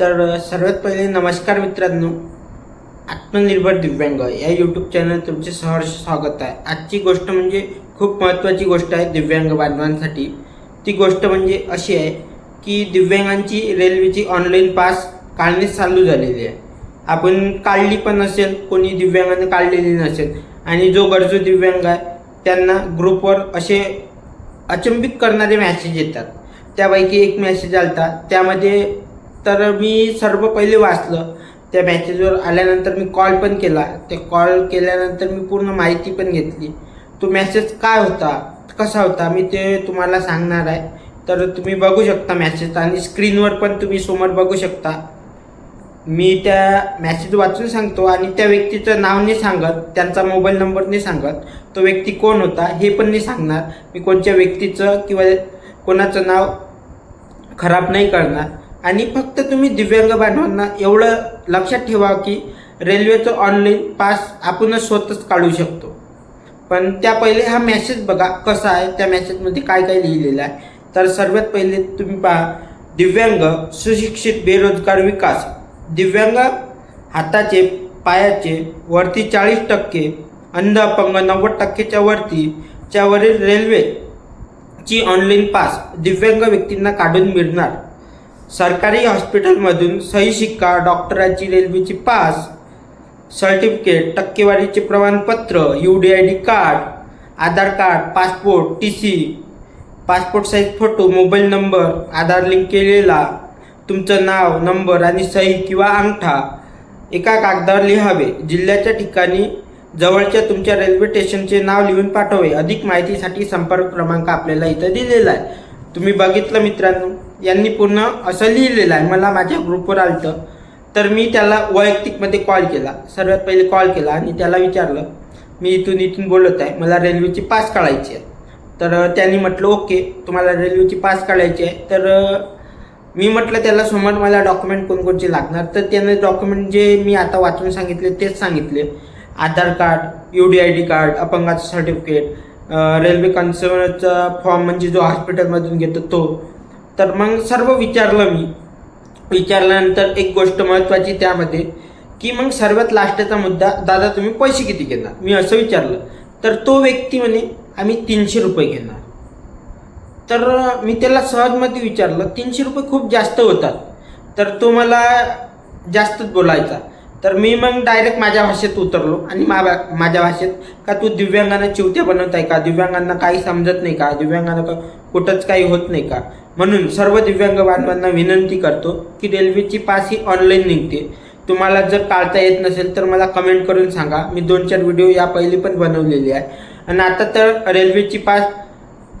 तर सर्वात पहिले नमस्कार मित्रांनो. आत्मनिर्भर दिव्यांग. या यूट्यूब चॅनल तुमचे सहर्ष स्वागत आहे. आजची गोष्ट म्हणजे खूप महत्त्वाची गोष्ट आहे दिव्यांग बांधवांसाठी. ती गोष्ट म्हणजे अशी आहे की दिव्यांगांची रेल्वेची ऑनलाईन पास काढणे चालू झालेली आहे. आपण काढली पण नसेल कोणी दिव्यांगाने काढलेली नसेल आणि जो गरजू दिव्यांग आहे त्यांना ग्रुपवर असे अचंबित करणारे मॅसेज येतात. त्यापैकी एक मेसेज आलता. त्यामध्ये तर मी सर्व पहिले वाचलं. त्या मॅसेजवर आल्यानंतर मी कॉल पण केला. ते कॉल केल्यानंतर मी पूर्ण माहिती पण घेतली. तो मॅसेज काय होता? कसा होता? मी ते तुम्हाला सांगणार आहे. तर तुम्ही बघू शकता मॅसेज आणि स्क्रीनवर पण तुम्ही समोर बघू शकता. मी त्या मॅसेज वाचून सांगतो आणि त्या व्यक्तीचं नाव नाही सांगत त्यांचा मोबाईल नंबर नाही सांगत. तो व्यक्ती कोण होता हे पण नाही सांगणार. मी कोणत्या व्यक्तीचं किंवा कोणाचं नाव खराब नाही करणार. आणि फक्त तुम्ही दिव्यांग बांधवांना एवढं लक्षात ठेवा की रेल्वेचं ऑनलाईन पास आपणच स्वतःच काढू शकतो. पण त्या पहिले हा मॅसेज बघा कसा आहे त्या मॅसेजमध्ये काय काय लिहिलेलं आहे. तर सर्वात पहिले तुम्ही पहा दिव्यांग सुशिक्षित बेरोजगार विकास. दिव्यांग हाताचे पायाचे वरती चाळीस टक्के अंध अपंग नव्वद टक्केच्या वरती च्यावरील रेल्वेची ऑनलाईन पास दिव्यांग व्यक्तींना काढून मिळणार. सरकारी हॉस्पिटलमधून सही शिक्का डॉक्टराची रेल्वेची पास सर्टिफिकेट टक्केवारीचे प्रमाणपत्र U D I D card Aadhaar card passport T C passport size photo mobile number Aadhaar link केलेला तुमचं नाव नंबर आणि सही किंवा अंगठा एका कागदावर लिहावे. जिल्ह्याच्या ठिकाणी जवळच्या तुमच्या रेल्वे स्टेशनचे नाव लिहून पाठवावे. अधिक माहितीसाठी संपर्क क्रमांक आपल्याला इथं दिलेला आहे. तुम्ही बघितलं मित्रांनो? यांनी पूर्ण असं लिहिलेलं आहे. मला माझ्या ग्रुपवर आलतं. तर मी त्याला वैयक्तिकमध्ये कॉल केला. सर्वात पहिले कॉल केला आणि त्याला विचारलं. मी इथून इथून बोलत आहे. मला रेल्वेची पास काढायची आहे. तर त्यांनी म्हटलं ओके तुम्हाला रेल्वेची पास काढायची आहे. तर मी म्हटलं त्याला समोर मला डॉक्युमेंट कोणकोणचे लागणार? तर त्याने डॉक्युमेंट जे मी आता वाचून सांगितले तेच सांगितले. Aadhaar card U D I D card अपंगाचं certificate railway कन्सर्नचा फॉर्म म्हणजे जो हॉस्पिटलमधून घेतो तो. तर मग सर्व विचारलं मी. विचारल्यानंतर एक गोष्ट महत्त्वाची त्यामध्ये की मग सर्वात लास्टचा मुद्दा दादा तुम्ही पैसे किती घेणार? मी असं विचारलं. तर तो व्यक्ती म्हणे आम्ही तीनशे रुपये घेणार. तर मी त्याला सहजमध्ये विचारलं तीनशे रुपये खूप जास्त होतात. तर तो मला जास्तच बोलायचा. तर मी मग डायरेक्ट माझ्या भाषेत उतरलो आणि मा माझ्या भाषेत का तू दिव्यांगांना चिवत्या बनवत आहे का? दिव्यांगांना काही समजत नाही का? दिव्यांगांना का कुठंच काही होत नाही का? म्हणून सर्व दिव्यांग बांधवांना विनंती करतो की रेल्वेची पास ही ऑनलाईन निघते. तुम्हाला जर काढता येत नसेल तर मला कमेंट करून सांगा. मी दोन चार व्हिडिओ या पहिले पण बनवलेले आहे. आणि आता तर रेल्वेची पास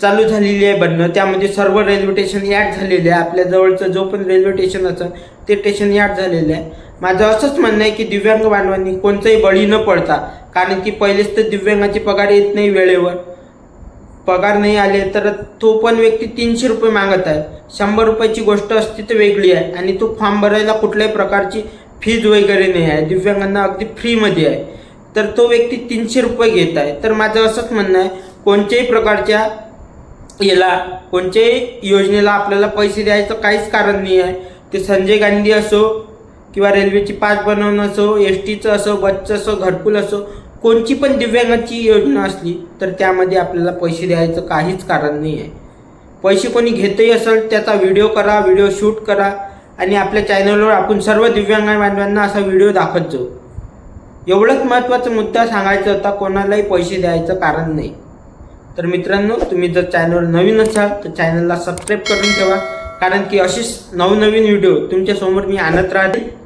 चालू झालेली आहे बनणं त्यामध्ये सर्व रेल्वे स्टेशन याड झालेले आहे. आपल्या जवळचं जो पण रेल्वे स्टेशन असं ते स्टेशन याड झालेलं आहे. माझं असंच म्हणणं आहे की दिव्यांग बांधवांनी कोणताही बळी न पडता कारण की पहिलेच तर दिव्यांगाची पगार येत नाही वेळेवर. पगार नाही आले तर तो पण व्यक्ती तीनशे रुपये मागत आहे. शंभर रुपयाची गोष्ट असती तर वेगळी आहे आणि तो फॉर्म भरायला कुठल्याही प्रकारची फीज वगैरे नाही आहे. दिव्यांगांना अगदी फ्रीमध्ये आहे. तर तो व्यक्ती तीनशे रुपये घेत आहे. तर माझं असंच म्हणणं आहे कोणत्याही प्रकारच्या याला कोणत्याही योजनेला आपल्याला पैसे द्यायचं काहीच कारण नाही आहे. ते संजय गांधी असो किंवा रेल्वेची पास बनवणं असो एस टीचं असो बसचं असो घरकुल असो कोणची पण दिव्यांगाची योजना असली तर त्यामध्ये आपल्याला पैसे द्यायचं काहीच कारण नाही आहे पैसे कोणी घेतही असेल त्याचा व्हिडिओ करा व्हिडिओ शूट करा आणि आपल्या चॅनलवर आपण सर्व दिव्यांग बांधवांना असा व्हिडिओ दाखवत जाऊ. एवढंच महत्त्वाचा मुद्दा सांगायचा होता कोणालाही पैसे द्यायचं कारण नाही. तर मित्रांनो तुम्ही जर चॅनलवर नवीन असाल तर चॅनलला सबस्क्राईब करून ठेवा कारण की अशीच नवनवीन व्हिडिओ तुमच्यासमोर मी आणत राहते.